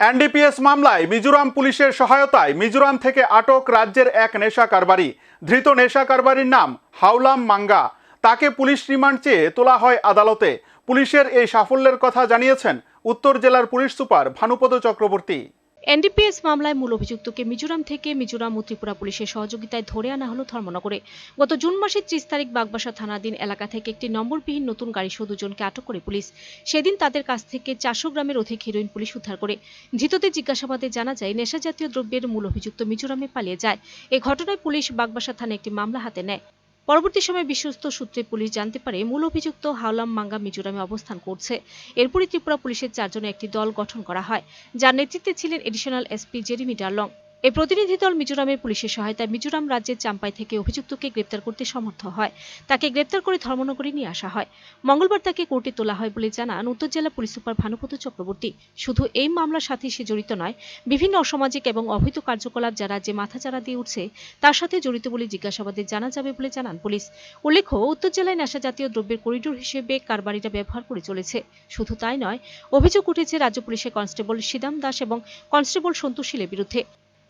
NDPS মামলায় মিজোরাম পুলিশের সহায়তায় মিজোরাম থেকে আটক রাজ্যের এক নেশা কারবারি ধৃত নেশা কারবারির নাম হাওলাম মাঙ্গা। তাকে পুলিশ রিমান্ড চেয়ে তোলা হয় আদালতে। পুলিশের এই সাফল্যের কথা জানিয়েছেন উত্তর জেলার police super Bhanupada Chakraborty. NDPS মামলায় মূল অভিযুক্তকে মিজোরাম থেকে মিজোরাম ও ত্রিপুরা পুলিশের সহযোগিতায় ধরে আনা হলো ধর্মনগরে। গত জুন মাসের ত্রিশ তারিখ বাগবাসা থানাধীন এলাকা থেকে একটি নম্বরবিহীন নতুন গাড়ি সহ দুজনকে আটক করে পুলিশ। সেদিন তাদের কাছ থেকে চারশো গ্রামের অধিক হিরোইন পুলিশ উদ্ধার করে। ধৃতদের জিজ্ঞাসাবাদে জানা যায় নেশা জাতীয় দ্রব্যের মূল অভিযুক্ত মিজোরামে পালিয়ে যায়। এই ঘটনায় পুলিশ বাগবাসা থানায় একটি মামলা হাতে নেয়। পরবর্তী সময়ে বিশ্বস্ত সূত্রে পুলিশ জানতে পারে, মূল অভিযুক্ত হাওলাম মাঙ্গা মিজোরামে অবস্থান করছে। এরপরই ত্রিপুরা পুলিশের চারজনের একটি দল গঠন করা হয়। যার নেতৃত্বে ছিলেন এডিশনাল এসপি জেরিমি ডারলং। এই প্রতিনিধি দল মিজোরামের পুলিশের সহায়তায় মিজোরাম রাজ্যের চাম্পাই থেকে অভিযুক্তকে গ্রেপ্তার করতে সমর্থ হয়। তাকে গ্রেপ্তার করে ধর্মনগরে নিয়ে আসা হয়। মঙ্গলবার তাকে কোর্টে তোলা হয় বলে জানান উত্তর জেলা পুলিশ সুপার ভানুপত চক্রবর্তী। শুধু এই মামলার সাথে সে জড়িত নয়, বিভিন্ন অসামাজিক এবং অবৈধ কার্যকলাপ যা রাজ্যে মাথাচাড়া দিয়ে উঠছে, তার সাথে জড়িত বলে জিজ্ঞাসাবাদে জানা যাবে বলে জানান পুলিশ। উল্লেখ্য, উত্তর জেলায় নেশা জাতীয় দ্রব্যের করিডোর হিসেবে কারবারিরা ব্যবহার করে চলেছে। শুধু তাই নয়, অভিযোগ উঠেছে রাজ্য পুলিশের কনস্টেবল সিদাম দাস এবং কনস্টেবল সন্তোষীলের বিরুদ্ধে।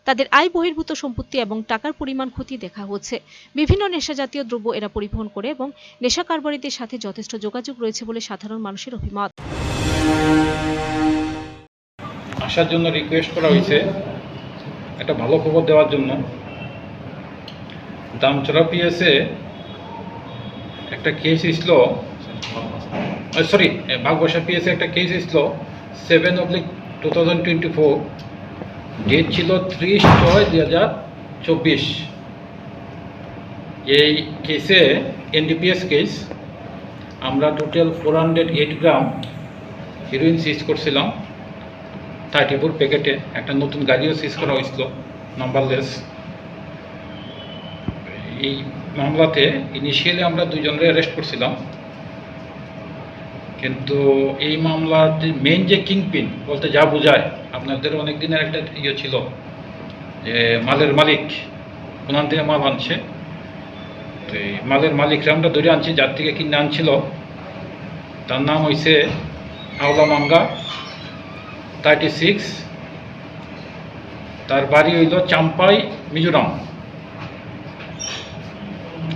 তাদের আয় বহির্ভূত সম্পত্তি এবং টাকার পরিমাণ খতিয়ে দেখা হচ্ছে। বিভিন্ন নেশাজাতীয় দ্রব্য এরা পরিবহন করে এবং নেশা কারবারিদের সাথে যথেষ্ট যোগাযোগ রয়েছে বলে সাধারণ মানুষের অভিমত। আসার জন্য রিকোয়েস্ট করা হয়েছে। একটা ভালো খবর দেওয়ার জন্য। দামচড়া পিএসে একটা কেস এসলো। সরি বাগবাসা পিএসে একটা case এসলো। Seven oblique two thousand twenty four date ছিল ত্রিশ ছয় দুই হাজার চব্বিশ। এই কেসে এনডিপিএস কেস আমরা total four hundred eight gram heroin seize করছিলাম। থার্টি ফোর প্যাকেটে একটা নতুন গাড়িও সিজ করা হয়েছিল নাম্বারলেস এই মামলাতে ইনিশিয়ালি আমরা দুজনরে অ্যারেস্ট করছিলাম। কিন্তু এই মামলার যে মেন যে কিংপিন বলতে যা বোঝায়, আপনাদের অনেক দিনের একটা ইয়ে ছিল যে মালের মালিক, ওনার থেকে মাল আনছে। তো এই মালের মালিকরা আমরা ধরে আনছি, যার থেকে কিনে আনছিল, তার নাম হয়েছে আওলা মাঙ্গা থার্টি সিক্স তার বাড়ি হইল চাম্পাই, মিজোরাম।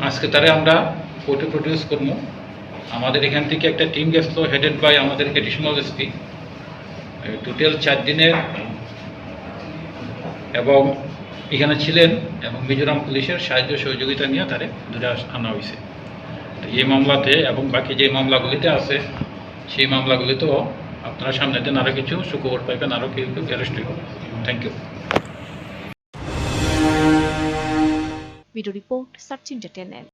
আজকে তারে আমরা কোর্টে প্রডিউস করব। আমাদের এখান থেকে একটা টিম গেছিল হেডেড বাই আমাদের এডিশনাল এসপি টোটাল চার দিনের। এবং এখানে ছিলেন এবং মিজোরাম পুলিশের সাহায্য সহযোগিতা নিয়ে তারে ধরে আনা হয়েছে এই মামলাতে এবং বাকি যে মামলাগুলিতে আছে, সেই মামলাগুলিতেও আপনারা সামনে দেন আরও কিছু, সুখবর পাইবেন আরও কেউ কেউ অ্যারেস্ট হইব। Thank you video report search entertainment